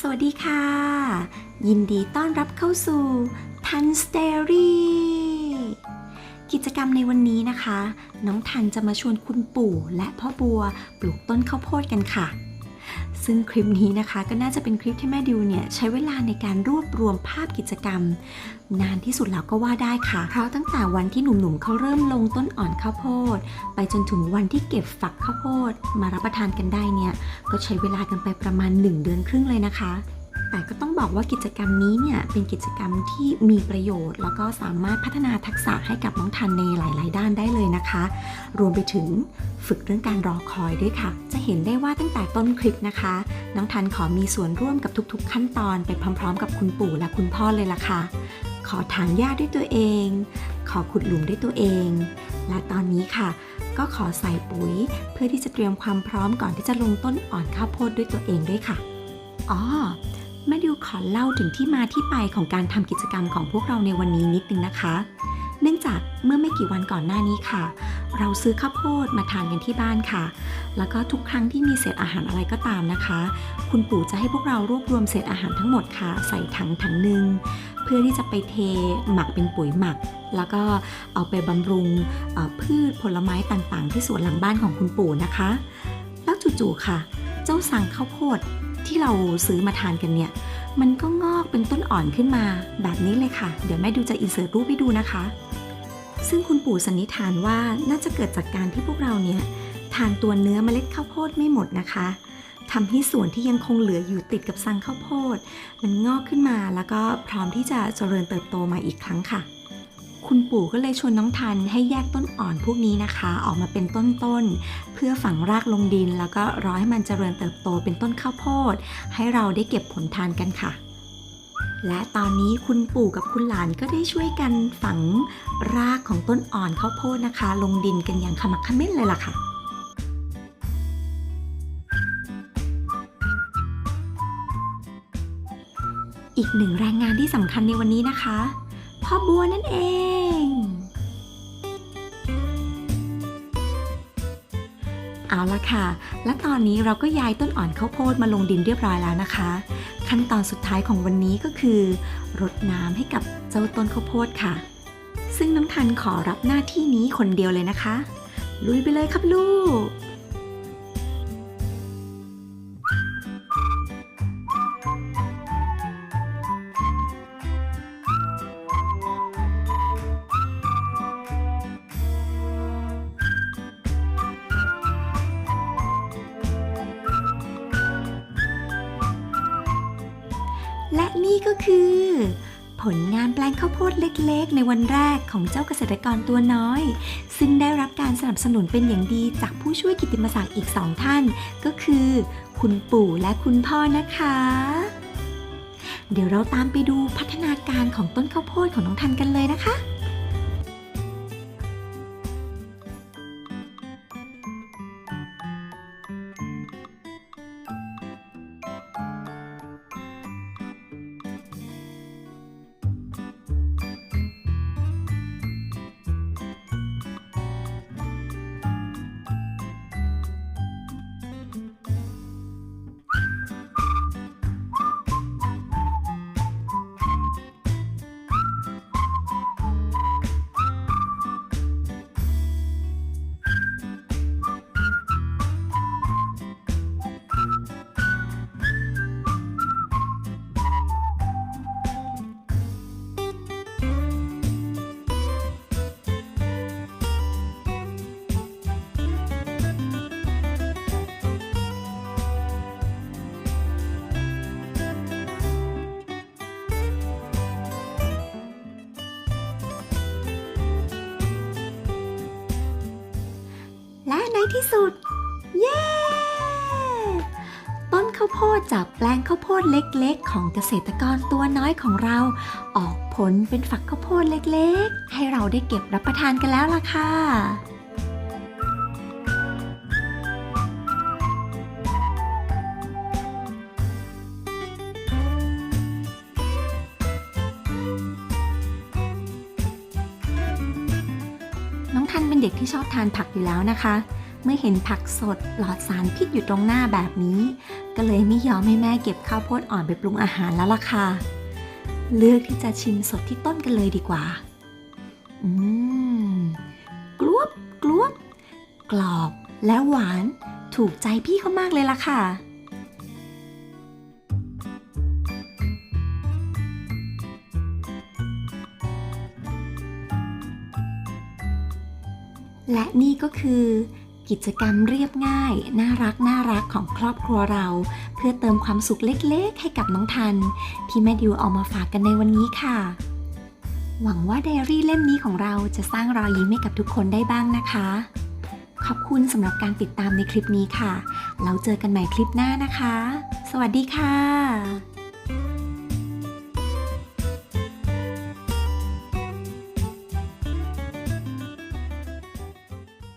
สวัสดีค่ะ ยินดีต้อนรับเข้าสู่ทันสเตอรี่กิจกรรมในวันนี้นะคะ น้องทันจะมาชวนคุณปู่และพ่อบัวปลูกต้นข้าวโพดกันค่ะ ซึ่งคลิปนี้นะคะก็น่าจะเป็นคลิปที่แม่ดิวเนี่ยใช้เวลาในการรวบรวมภาพกิจกรรม นานที่สุดแล้วก็ว่าได้ค่ะ เพราะตั้งแต่วันที่หนุ่มๆเขาเริ่มลงต้นอ่อนข้าวโพด ไปจนถึงวันที่เก็บฝักข้าวโพด มารับประทานกันได้เนี่ยก็ใช้เวลากันไปประมาณ 1 เดือนครึ่งเลยนะคะ แต่ก็ต้องบอกว่ากิจกรรมนี้เนี่ยเป็นกิจกรรมที่มีประโยชน์ แล้วก็สามารถพัฒนาทักษะให้กับน้องทันในหลาย ๆ ด้านได้เลยนะคะ รวมไปถึงฝึกเรื่องการรอคอยด้วยค่ะ จะเห็นได้ว่าตั้งแต่ต้นคลิปนะคะ น้องทันขอมีส่วนร่วมกับทุก ๆ ขั้นตอนไปพร้อม ๆ กับคุณปู่และคุณพ่อเลยล่ะค่ะ ขอถางหญ้าด้วยตัวเอง ขอขุดหลุมด้วยตัวเอง และตอนนี้ค่ะก็ขอใส่ปุ๋ยเพื่อที่จะเตรียมความพร้อมก่อนที่จะลงต้นอ่อนข้าวโพดด้วยตัวเองด้วยค่ะ อ๋อ แมดิวขอเล่าถึงที่มาที่ไปของการทำกิจกรรมของพวกเราในวันนี้นิดนึงนะคะ เนื่องจากเมื่อไม่กี่วันก่อนหน้านี้ค่ะ เราซื้อข้าวโพดมาทานกันที่บ้านค่ะ แล้วก็ทุกครั้งที่มีเศษอาหารอะไรก็ตามนะคะ คุณปู่จะให้พวกเรารวบรวมเศษอาหารทั้งหมดค่ะ ใส่ถังถังหนึ่งเพื่อที่จะไปเทหมักเป็นปุ๋ยหมัก แล้วก็เอาไปบำรุงพืชผลไม้ต่างๆ ที่สวนหลังบ้านของคุณปู่นะคะ แล้วจู่ๆค่ะ เจ้าสังข้าวโพด ที่เราซื้อมาทานกันเนี่ย มันก็งอกเป็นต้นอ่อนขึ้นมาแบบนี้เลยค่ะ เดี๋ยวแม่ดูจะอินเสิร์ตรูปให้ดูนะคะ ซึ่งคุณปู่สันนิษฐานว่าน่าจะเกิดจากการที่พวกเราเนี่ยทานตัวเนื้อเมล็ดข้าวโพดไม่หมดนะคะทำให้ส่วนที่ยังคงเหลืออยู่ติดกับสังข้าวโพด มันงอกขึ้นมาแล้วก็พร้อมที่จะเจริญเติบโตมาอีกครั้งค่ะ คุณปู่ก็เลยชวนน้องทันให้แยกต้นอ่อนพวกนี้นะคะ ออกมาเป็นต้นๆ เพื่อฝังรากลงดิน แล้วก็รอให้มันเจริญเติบโตเป็นต้นข้าวโพด ให้เราได้เก็บผลทานกันค่ะ และตอนนี้คุณปู่กับคุณหลานก็ได้ช่วยกันฝังรากของต้นอ่อนข้าวโพดนะคะ ลงดินกันอย่างขมักขม้นเลยล่ะค่ะอีกหนึ่งแรงงานที่สำคัญในวันนี้นะคะ พ่อบัวนั่นเองเอาละค่ะ และตอนนี้เราก็ย้ายต้นอ่อนข้าวโพดมาลงดินเรียบร้อยแล้วนะคะ ขั้นตอนสุดท้ายของวันนี้ก็คือรดน้ำให้กับเจ้าต้นข้าวโพดค่ะ ซึ่งน้องทันขอรับหน้าที่นี้คนเดียวเลยนะคะ ลุยไปเลยครับลูก และนี่ก็คือ ผลงานแปลงข้าวโพดเล็กๆ ในวันแรกของเจ้าเกษตรกรตัวน้อย ซึ่งได้รับการสนับสนุนเป็นอย่างดีจากผู้ช่วยกิตติมศักดิ์อีกสองท่าน ก็คือ คุณปู่และคุณพ่อนะคะ เดี๋ยวเราตามไปดูพัฒนาการของต้นข้าวโพดของน้องทันกันเลยนะคะ ที่สุด เย้ ต้นข้าวโพดจากแปลงข้าวโพดเล็กๆ ของเกษตรกรตัวน้อยของเรา ออกผลเป็นฝักข้าวโพดเล็กๆ ให้เราได้เก็บรับประทานกันแล้วล่ะค่ะน้องทันเป็นเด็กที่ชอบทานผักอยู่แล้วนะคะ เมื่อเห็นผักสดปลอดสารพิษอยู่ตรงหน้าแบบนี้กก็เลยไม่ยอมให้แม่เก็บข้าวโพดอ่อนไปปรุงอาหารแล้วล่ะค่ะ เลือกที่จะชิมสดที่ต้นกันเลยดีกว่า อืม กรวบกรวบกรอบและหวานถูกใจพี่เขามากเลยล่ะค่ะและนี่ก็คือ กิจกรรมเรียบง่าย น่ารักน่ารักของครอบครัวเรา เพื่อเติมความสุขเล็กๆ ให้กับน้องทัน ที่แม่ดิวเอามาฝากกันในวันนี้ค่ะ หวังว่าไดอารี่เล่มนี้ของเราจะสร้างรอยยิ้มให้กับทุกคนได้บ้างนะคะ ขอบคุณสำหรับการติดตามในคลิปนี้ค่ะแล้วเจอกันใหม่คลิปหน้านะคะ สวัสดีค่ะ